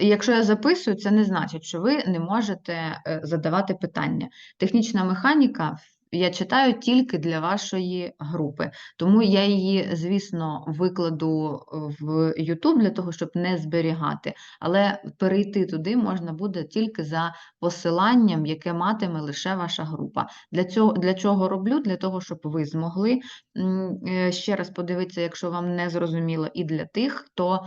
якщо я записую, це не значить, що ви не можете е, задавати питання. Технічна механіка я читаю тільки для вашої групи, тому я її, звісно, викладу е, в YouTube для того, щоб не зберігати, але перейти туди можна буде тільки за посиланням, яке матиме лише ваша група. Для цього для чого роблю? Для того, щоб ви змогли е, ще раз подивитися, якщо вам не зрозуміло, і для тих, хто.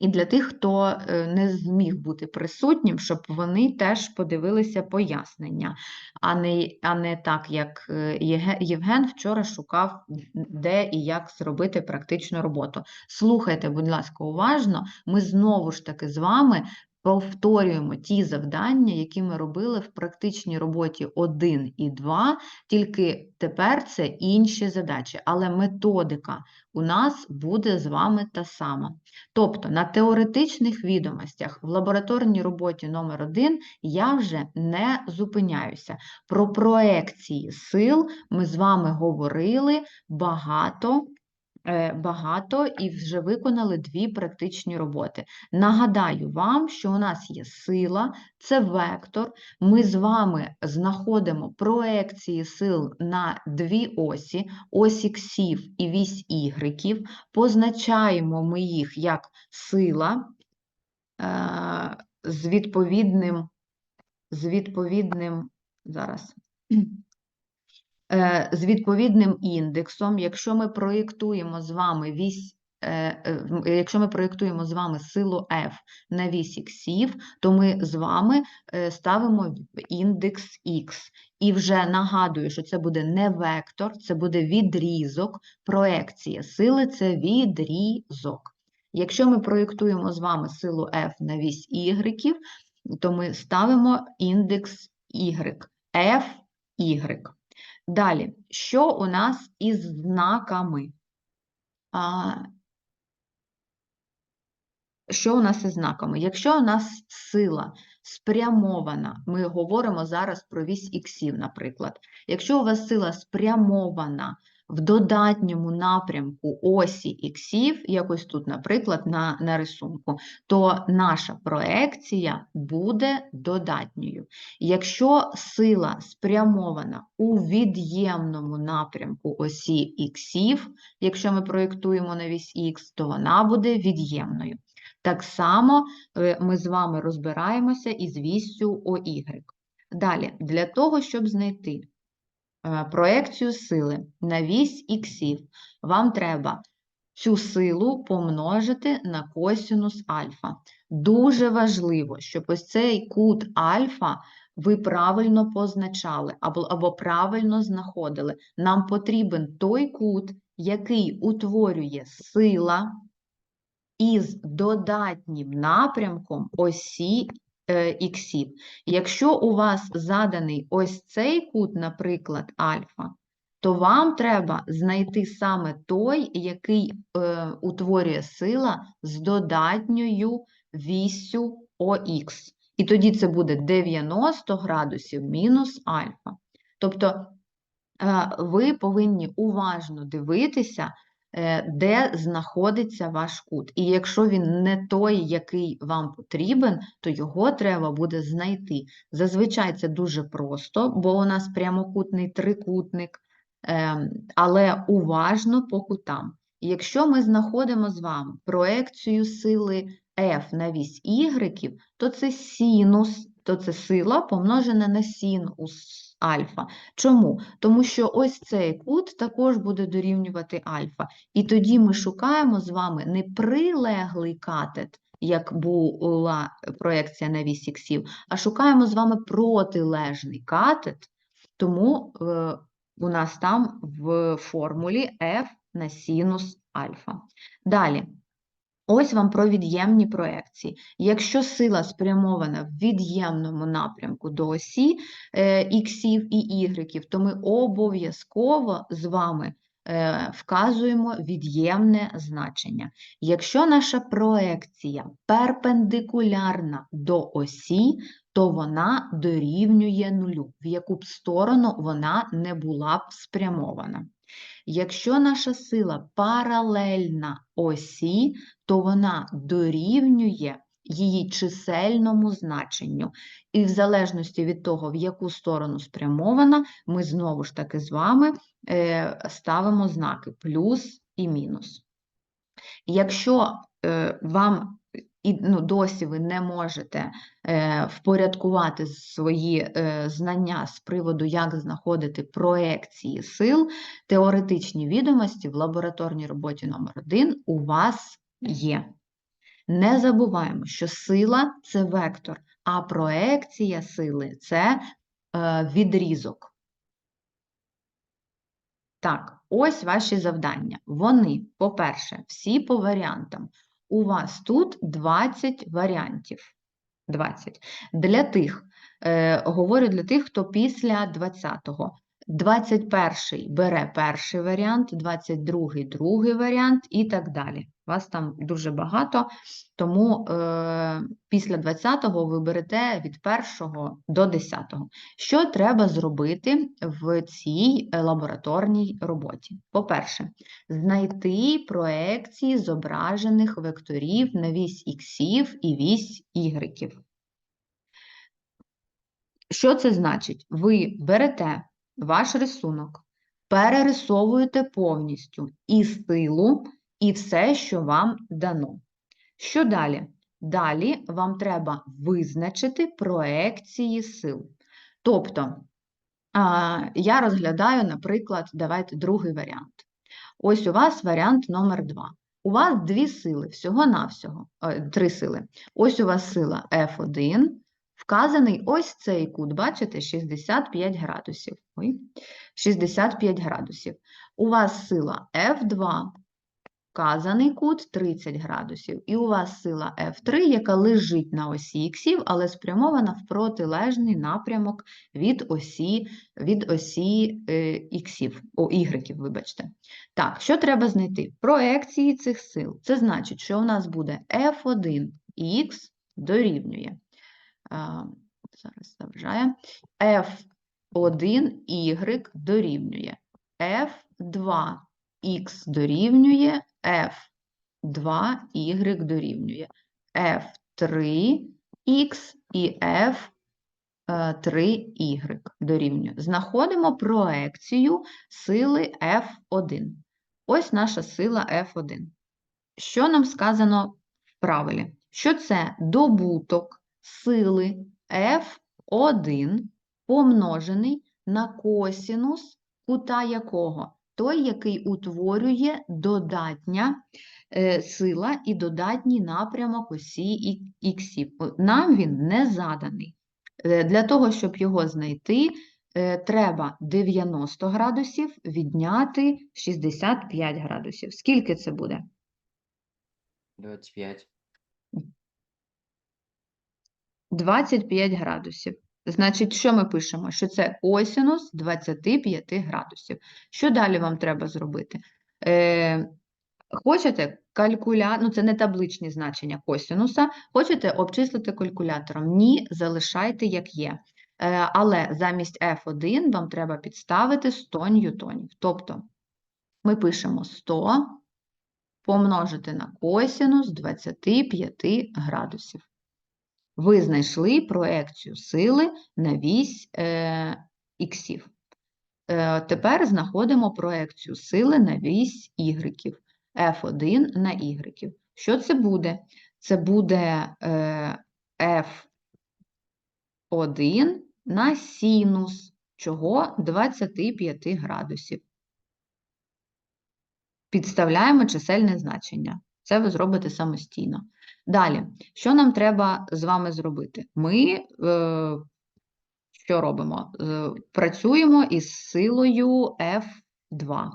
І для тих, хто е, не зміг бути присутнім, щоб вони теж подивилися пояснення, а не, а не так, як е, Євген вчора шукав, де і як зробити практичну роботу. Слухайте, будь ласка, уважно, ми знову ж таки з вами повторюємо ті завдання, які ми робили в практичній роботі 1 і 2, тільки тепер це інші задачі, але методика у нас буде з вами та сама. Тобто на теоретичних відомостях в лабораторній роботі номер 1 я вже не зупиняюся. Про проекції сил ми з вами говорили багато. Е, Багато і вже виконали дві практичні роботи. Нагадаю вам, що у нас є сила, це вектор. Ми з вами знаходимо проекції сил на дві осі, ось іксів і вісь ігреків. Позначаємо ми їх як сила е, з відповідним, з відповідним, зараз, з відповідним індексом. Якщо ми проєктуємо з вами вісь, е, е, якщо ми проєктуємо з вами силу F на вісь іксів, то ми з вами е, ставимо індекс X. І вже нагадую, що це буде не вектор, це буде відрізок. Проекція сили це відрізок. Якщо ми проєктуємо з вами силу F на вісь Y, то ми ставимо індекс Y, F, Y. Далі, що у нас із знаками? А, що у нас із знаками? Якщо у нас сила спрямована, ми говоримо зараз про вісь іксів, наприклад. Якщо у вас сила спрямована в додатньому напрямку осі іксів, якось тут, наприклад, на, на рисунку, то наша проекція буде додатньою. Якщо сила спрямована у від'ємному напрямку осі іксів, якщо ми проєктуємо на вісь х, то вона буде від'ємною. Так само е, ми з вами розбираємося із віссю ОY. Далі, для того, щоб знайти проекцію сили на вісь іксів, вам треба цю силу помножити на косінус альфа. Дуже важливо, щоб ось цей кут альфа ви правильно позначали або, або правильно знаходили. Нам потрібен той кут, який утворює сила із додатнім напрямком осі е, іксів. Якщо у вас заданий ось цей кут, наприклад, альфа, то вам треба знайти саме той, який е, утворює сила з додатньою віссю ОХ. І тоді це буде 90 градусів мінус альфа. Тобто е, ви повинні уважно дивитися, е, де знаходиться ваш кут. І якщо він не той, який вам потрібен, то його треба буде знайти. Зазвичай це дуже просто, бо у нас прямокутний трикутник, ем, але уважно по кутам. Якщо ми знаходимо з вами проекцію сили F на вісь Y, то це синус, то це сила помножена на синус альфа. Чому? Тому що ось цей кут також буде дорівнювати альфа. І тоді ми шукаємо з вами не прилеглий катет, як була проекція на вісь іксів, а шукаємо з вами протилежний катет, тому е, у нас там в формулі f на синус альфа. Далі. Ось вам про від'ємні проекції. Якщо сила спрямована в від'ємному напрямку до осі е, іксів і ігреків, то ми обов'язково з вами е, вказуємо від'ємне значення. Якщо наша проекція перпендикулярна до осі, то вона дорівнює нулю, в яку б сторону вона не була б спрямована. Якщо наша сила паралельна осі, то вона дорівнює її чисельному значенню. І в залежності від того, в яку сторону спрямована, ми знову ж таки з вами е, ставимо знаки плюс і мінус. Якщо е, вам і ну, досі ви не можете е, впорядкувати свої е, знання з приводу, як знаходити проекції сил, теоретичні відомості в лабораторній роботі номер 1 у вас є. Не забуваємо, що сила це вектор, а проекція сили це е, відрізок. Так, ось ваші завдання. Вони, по-перше, всі по варіантам. У вас тут 20 варіантів. 20. Для тих, е, говорю для тих, хто після 20-го. 21-й бере перший варіант, 22-й другий варіант і так далі. Вас там дуже багато, тому е, після 20-го ви берете від 1 до 10-го. Що треба зробити в цій лабораторній роботі? По-перше, знайти проекції зображених векторів на вісь іксів і вісь ігреків. Що це значить? Ви берете ваш рисунок, перерисовуєте повністю і силу, і все, що вам дано. Що далі? Далі вам треба визначити проекції сил. Тобто, я розглядаю, наприклад, давайте другий варіант. Ось у вас варіант номер 2. У вас дві сили, всього-навсього, е, три сили. Ось у вас сила F1, вказаний ось цей кут, бачите, 65 градусів. Ой, 65 градусів. У вас сила F2, вказаний кут 30 градусів. І у вас сила F3, яка лежить на осі іксів, але спрямована в протилежний напрямок від осі, від осі е, іксів, о, ігреків, вибачте. Так, що треба знайти? Проекції цих сил. Це значить, що у нас буде F1х дорівнює. Зараз заважає. F1y дорівнює. F2х дорівнює F2y дорівнює F3х і F3y дорівнює. Знаходимо проекцію сили F1. Ось наша сила F1. Що нам сказано в правилі? Що це добуток сили F1 помножений на косінус кута якого? Той, який утворює додатня е, сила і додатній напрямок осі іксів. Нам він не заданий. Е, Для того, щоб його знайти, е, треба 90 градусів відняти 65 градусів. Скільки це буде? 25. 25 градусів. Значить, що ми пишемо? Що це косінус 25 градусів. Що далі вам треба зробити? Е, хочете калькуля... ну це не табличні значення косінуса, хочете обчислити калькулятором? Ні, залишайте як є. Е, але замість F1 вам треба підставити 100 ньютонів. Тобто ми пишемо 100 помножити на косінус 25 градусів. Ви знайшли проекцію сили на вісь е, іксів. Е, тепер знаходимо проекцію сили на вісь ігреків. F1 на ігреків. Що це буде? Це буде е, F1 на синус. Чого? 25 градусів. Підставляємо чисельне значення. Це ви зробите самостійно. Далі, що нам треба з вами зробити? Ми е, що робимо? Е, працюємо із силою F2.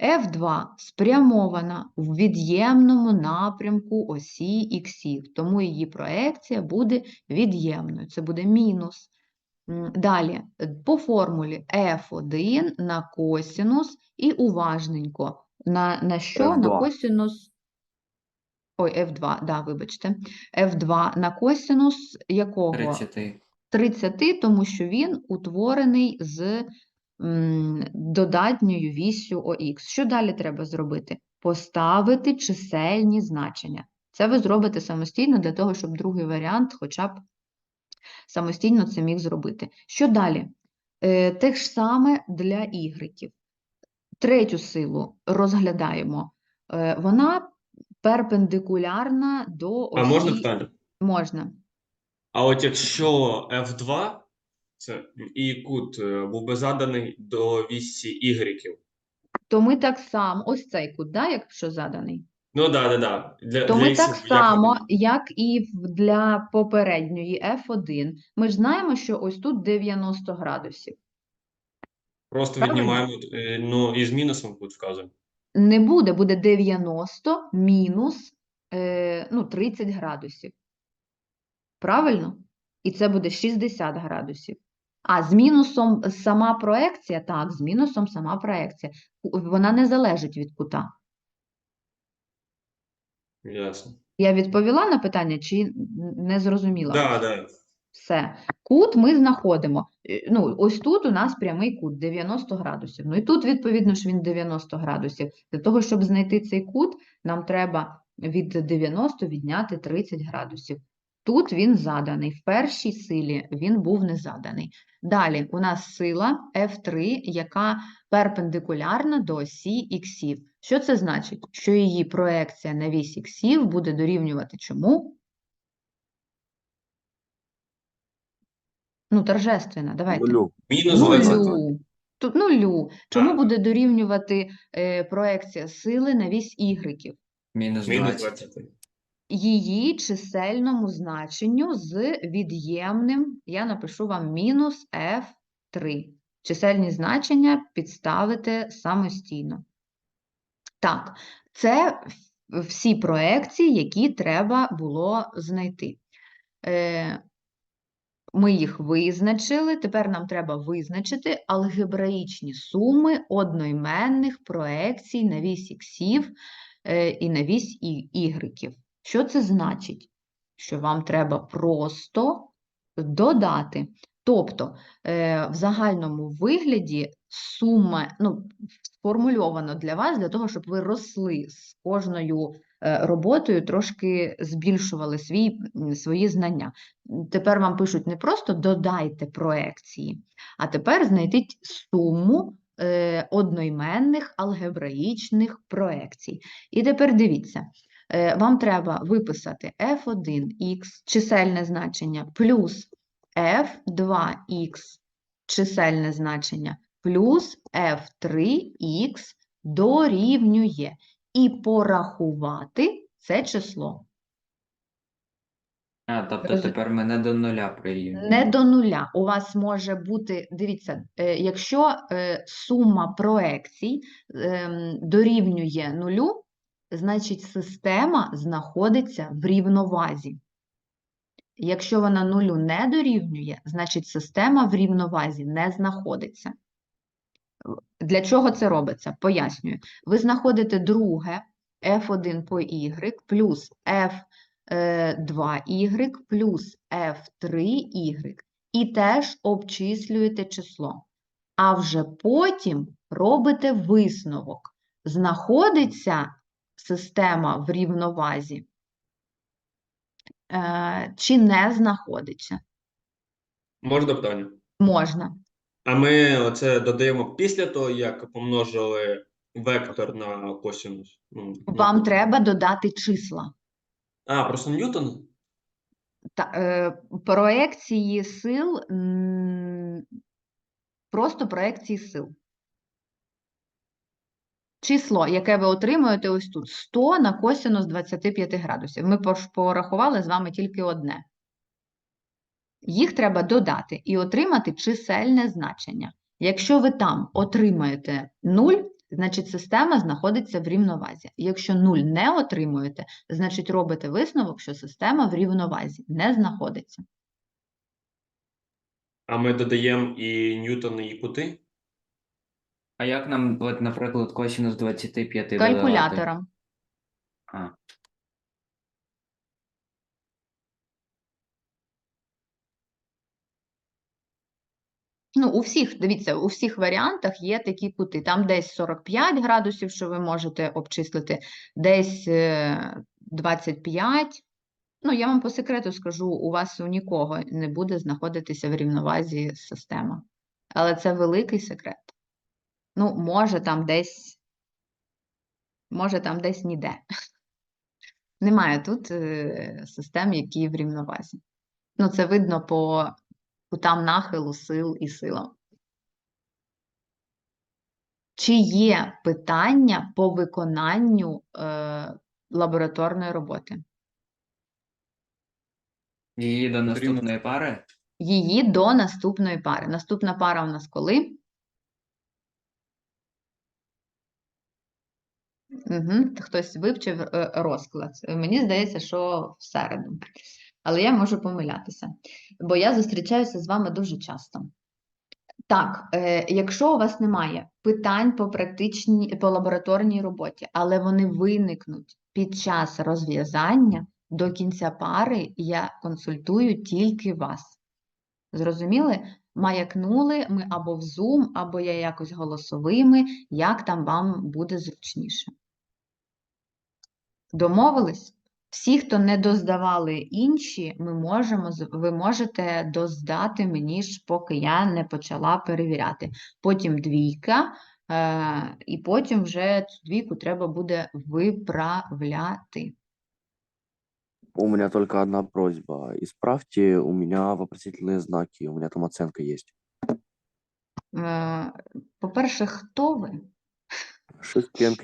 F2 спрямована в від'ємному напрямку осі іксів, тому її проекція буде від'ємною. Це буде мінус. Далі, по формулі F1 на косінус і уважненько. На, на що? На F2. косінус Ой, F2, да, вибачте. F2 на косінус якого? 30. 30, тому що він утворений з м, додатньою вісю ОХ. Що далі треба зробити? Поставити чисельні значення. Це ви зробите самостійно для того, щоб другий варіант хоча б самостійно це міг зробити. Що далі? Е, те ж саме для ігреків. Третю силу розглядаємо. Е, вона перпендикулярна до осі. А можна питання? Можна. А от якщо F2, це і кут е, був би заданий до вісі ігреків. То ми так само, ось цей кут, да, якщо заданий, Ну да, да, да. Для, то для ми іксів так само, як і для попередньої F1, ми ж знаємо, що ось тут 90 градусів. Просто Правильно? віднімаємо, е, ну і з мінусом кут вказуємо. Не буде, буде 90 мінус е, ну, 30 градусів. Правильно? І це буде 60 градусів. А з мінусом сама проекція, так, з мінусом сама проекція. Вона не залежить від кута. Ясно. Я відповіла на питання чи не зрозуміла? Да, да. Все. Кут ми знаходимо. Е, Ну, ось тут у нас прямий кут 90 градусів. Ну і тут, відповідно ж, він 90 градусів. Для того, щоб знайти цей кут, нам треба від 90 відняти 30 градусів. Тут він заданий. В першій силі він був не заданий. Далі у нас сила F3, яка перпендикулярна до осі іксів. Що це значить? Що її проекція на вісь іксів буде дорівнювати чому? Ну, торжественно, давайте. Нулю. Мінус 20. Нулю. Тут нулю. Чому А. буде дорівнювати е, проекція сили на вісь ігреків? Мінус Мінус 20. 20. Її чисельному значенню з від'ємним, я напишу вам мінус F3. Чисельні значення підставите самостійно. Так, це всі проекції, які треба було знайти. Е, Ми їх визначили, тепер нам треба визначити алгебраїчні суми одноіменних проекцій на вісь іксів е, і на вісь ігреків. Що це значить? Що вам треба просто додати. Тобто е, в загальному вигляді сума, ну, сформульовано для вас, для того, щоб ви росли з кожною роботою, трошки збільшували свій, свої знання. Тепер вам пишуть не просто додайте проекції, а тепер знайдіть суму е, одноіменних алгебраїчних проекцій. І тепер дивіться, е, вам треба виписати f1x чисельне значення плюс f2x чисельне значення плюс f3x дорівнює і порахувати це число. А, тобто Роз- тепер ми не до нуля прирівнюємо. Не до нуля. У вас може бути, дивіться, е, якщо е, сума проекцій ем, дорівнює нулю, значить система знаходиться в рівновазі. Якщо вона нулю не дорівнює, значить система в рівновазі не знаходиться. Для чого це робиться? Пояснюю. Ви знаходите друге f1 по y плюс f2y плюс f3y і теж обчислюєте число. А вже потім робите висновок. Знаходиться система в рівновазі е, чи не знаходиться? Можна питання? Можна. А ми оце додаємо після того, як помножили вектор на косинус. Ну, Вам кут. треба додати числа. А, просто Ньютон? Та, е, проекції сил, м, просто проекції сил. Число, яке ви отримуєте ось тут, 100 на косинус 25 градусів. Ми порахували з вами тільки одне. Їх треба додати і отримати чисельне значення. Якщо ви там отримаєте 0, значить система знаходиться в рівновазі. Якщо 0 не отримуєте, значить робите висновок, що система в рівновазі не знаходиться. А ми додаємо і Ньютон, і кути? А як нам, от, наприклад, косинус 25 додавати? Калькулятором. А, Ну, у всіх, дивіться, у всіх варіантах є такі кути. Там десь 45 градусів, що ви можете обчислити, десь е, 25. Ну, я вам по секрету скажу, у вас у нікого не буде знаходитися в рівновазі система. Але це великий секрет. Ну, може, там десь, може, там десь ніде. Немає тут е, систем, які в рівновазі. Ну, це видно по кутам нахилу сил і силам. Чи є питання по виконанню е, лабораторної роботи? Її до наступної пари. Її до наступної пари. Наступна пара у нас коли? Угу. Хтось вивчив е, розклад. Мені здається, що в середу. Але я можу помилятися, бо я зустрічаюся з вами дуже часто. Так, е, якщо у вас немає питань по практичній, по лабораторній роботі, але вони виникнуть під час розв'язання, до кінця пари я консультую тільки вас. Зрозуміли? Маякнули ми або в Zoom, або я якось голосовими, як там вам буде зручніше. Домовились? Всі, хто не доздавали інші, ми можемо, ви можете доздати мені ж, поки я не почала перевіряти. Потім двійка, е, і потім вже цю двійку треба буде виправляти. У меня только одна просьба. Исправьте у меня вопросительные знаки. У меня там оценка есть. По-перше, хто ви? Шевченко